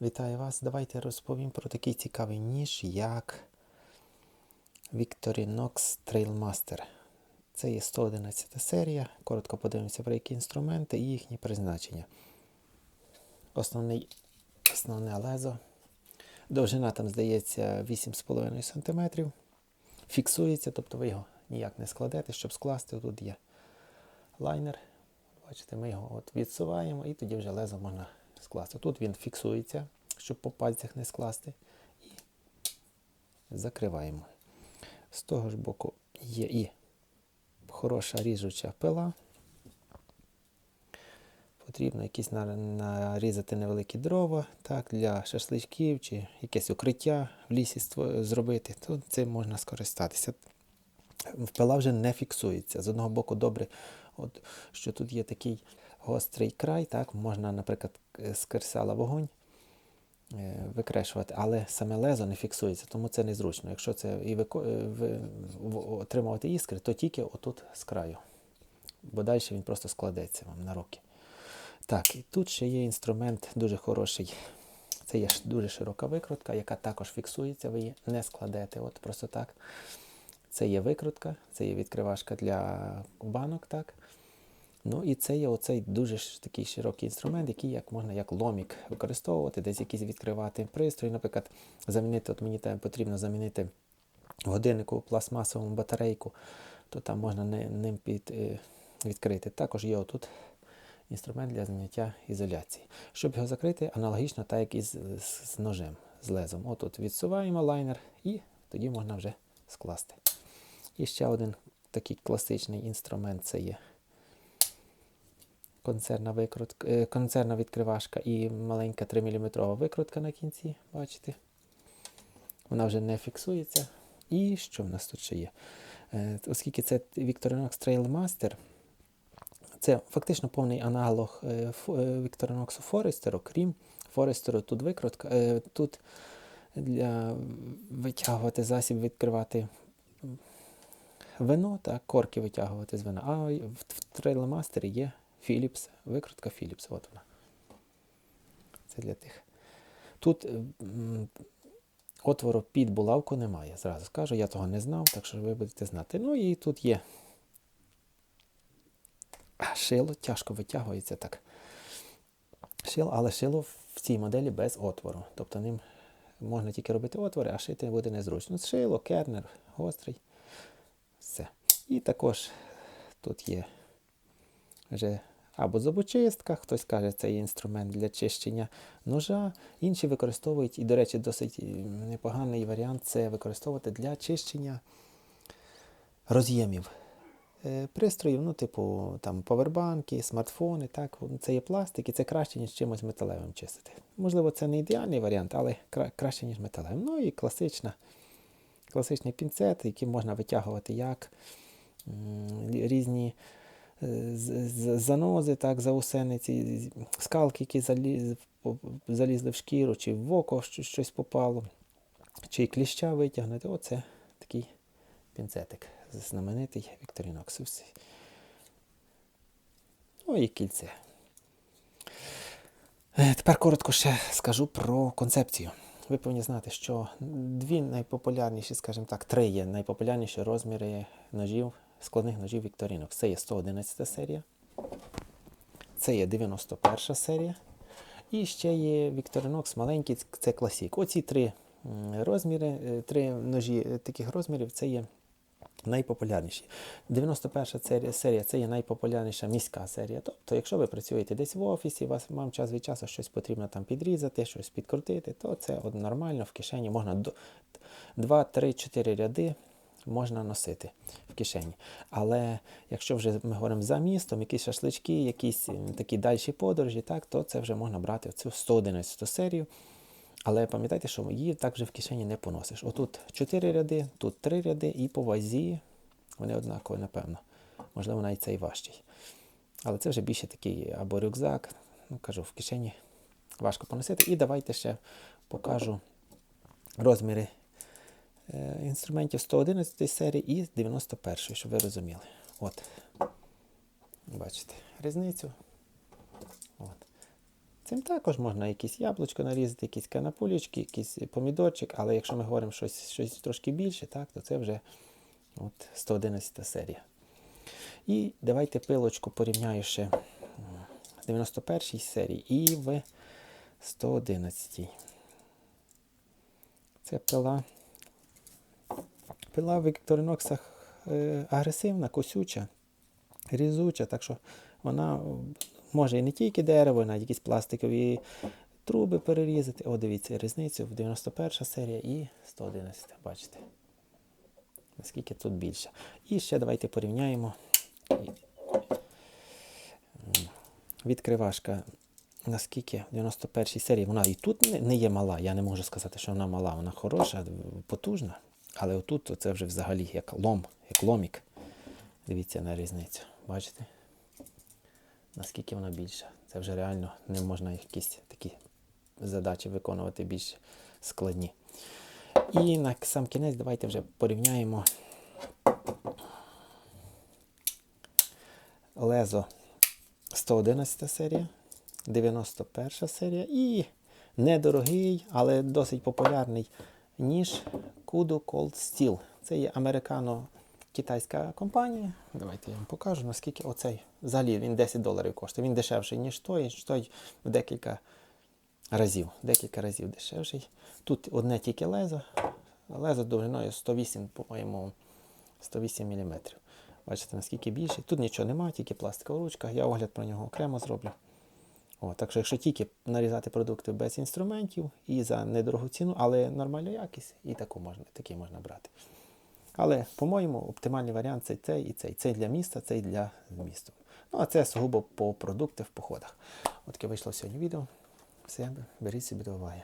Вітаю вас! Давайте розповім про такий цікавий ніж, як Victorinox Trailmaster. Це є 111 серія. Коротко подивимося про які інструменти і їхні призначення. Основний, Основне лезо. Довжина там, здається, 8,5 см. Фіксується, тобто ви його ніяк не складете, щоб скласти. Тут є лайнер. Бачите, ми його от відсуваємо і тоді вже лезо можна скласти. Тут він фіксується, щоб по пальцях не скласти. І закриваємо. З того ж боку є і хороша ріжуча пила. Потрібно якісь нарізати невеликі дрова так, для шашличків чи якесь укриття в лісі зробити, то цим можна скористатися. Пила вже не фіксується. З одного боку, добре, от, що тут є такий гострий край, так, можна, наприклад, е, з керсала вогонь е, викрешувати, але саме лезо не фіксується, тому це незручно. Якщо це і вико... е, ви... в- отримувати іскри, то тільки отут з краю. Бо далі він просто складеться вам на руки. Так, і тут ще є інструмент дуже хороший. Це є дуже широка викрутка, яка також фіксується, ви її не складете. От просто так. Це є викрутка, це є відкривашка для банок, так. Ну і це є оцей дуже такий широкий інструмент, який як можна як ломік використовувати, десь якийсь відкривати пристрій. Наприклад, замінити, от мені там потрібно замінити годиннику пластмасову батарейку, то там можна ним під, е, відкрити. Також є отут інструмент для зняття ізоляції. Щоб його закрити, аналогічно так, як і з, з, з ножем, з лезом. Отут відсуваємо лайнер і тоді можна вже скласти. І ще один такий класичний інструмент це є концерна, викрутка, е, концерна відкривашка і маленька 3 мм викрутка на кінці, бачите? Вона вже не фіксується. І що в нас тут ще є? Е, Оскільки це Victorinox Trailmaster, це фактично повний аналог фо- е, Victorinox Forester, крім Forester тут викрутка, тут для витягувати засіб, відкривати вино, так, корки витягувати з вина. А в Trailmaster є Philips, викрутка Philips, от вона. Це для тих. Тут е, отвору під булавку немає. Зразу скажу, я того не знав, так що ви будете знати. Ну і тут є шило, тяжко витягується так. Шило, але шило в цій моделі без отвору. Тобто ним можна тільки робити отвори, а шити буде незручно. Шило, кернер, гострий. Все. І також тут є вже або зубочистка, хтось каже, це є інструмент для чищення ножа. Інші використовують, і, до речі, досить е, непоганий варіант це використовувати для чищення роз'ємів. Е, Пристроїв, ну, типу, там повербанки, смартфони, так, це є пластик, і це краще, ніж чимось металевим чистити. Можливо, це не ідеальний варіант, але кра- краще, ніж металевим. Ну і класична, класичний пінцет, який можна витягувати як м, різні занози, так, заусениці, скалки, які заліз, залізли в шкіру, чи в око щось попало, чи кліща витягнути. Оце такий пінцетик знаменитий Вікторінокс. Ну і кільце. Е, Тепер коротко ще скажу про концепцію. Ви повинні знати, що дві найпопулярніші, скажімо так, три є найпопулярніші розміри ножів, складних ножів Victorinox. Це є 111 серія, це є 91 серія. І ще є Victorinox маленький, це класік. Оці три розміри, е, три ножі е, таких розмірів це є найпопулярніші. 91 серія, це є найпопулярніша міська серія. Тобто, якщо ви працюєте десь в офісі, вас вам час від часу щось потрібно там підрізати, щось підкрутити, то це от нормально в кишені можна до 2, 3, 4 ряди можна носити в кишені. Але якщо вже ми говоримо за містом, якісь шашлички, якісь такі дальші подорожі, так, то це вже можна брати в цю 111 серію. Але пам'ятайте, що її так вже в кишені не поносиш. Отут 4 ряди, тут 3 ряди, і по вазі вони однакові, напевно. Можливо, навіть цей важчий. Але це вже більше такий або рюкзак. Ну, кажу, в кишені важко поносити. І давайте ще покажу розміри інструментів 111 серії і 91, щоб ви розуміли. От. Бачите різницю. От. Цим також можна якісь яблучко нарізати, якісь канапулечки, якийсь помідорчик, але якщо ми говоримо щось, щось трошки більше, так, то це вже от 111 серія. І давайте пилочку порівняю ще в 91 серії і в 111. Це пила. Пила в Вікториноксах е, агресивна, косюча, різуча, так що вона може і не тільки дерево, навіть якісь пластикові труби перерізати. О, дивіться, різницю в 91 серія і 111. Бачите? Наскільки тут більше. І ще давайте порівняємо. Відкривашка. Наскільки в 91 серії вона і тут не є мала. Я не можу сказати, що вона мала, вона хороша, потужна. Але отут це вже взагалі як лом, як ломік. Дивіться на різницю. Бачите? Наскільки вона більша. Це вже реально не можна якісь такі задачі виконувати більш складні. І на сам кінець давайте вже порівняємо Лезо 111 серія, 91 серія і недорогий, але досить популярний ніж Kudo Cold Steel. Це є американо-китайська компанія. Давайте я вам покажу, наскільки оцей взагалі він 10 доларів коштує. Він дешевший, ніж той, той в декілька разів. Декілька разів дешевший. Тут одне тільки лезо. Лезо довжиною 108, по-моєму, 108 мм. Бачите, наскільки більший. Тут нічого немає, тільки пластикова ручка. Я огляд про нього окремо зроблю. О, так що, якщо тільки нарізати продукти без інструментів і за недорогу ціну, але нормальну якість, і таку можна, такий можна брати. Але, по-моєму, оптимальний варіант це цей і цей. Цей для міста, цей для міста. Ну, а це сугубо по продукти в походах. От таке вийшло сьогодні відео. Все, беріть собі до уваги.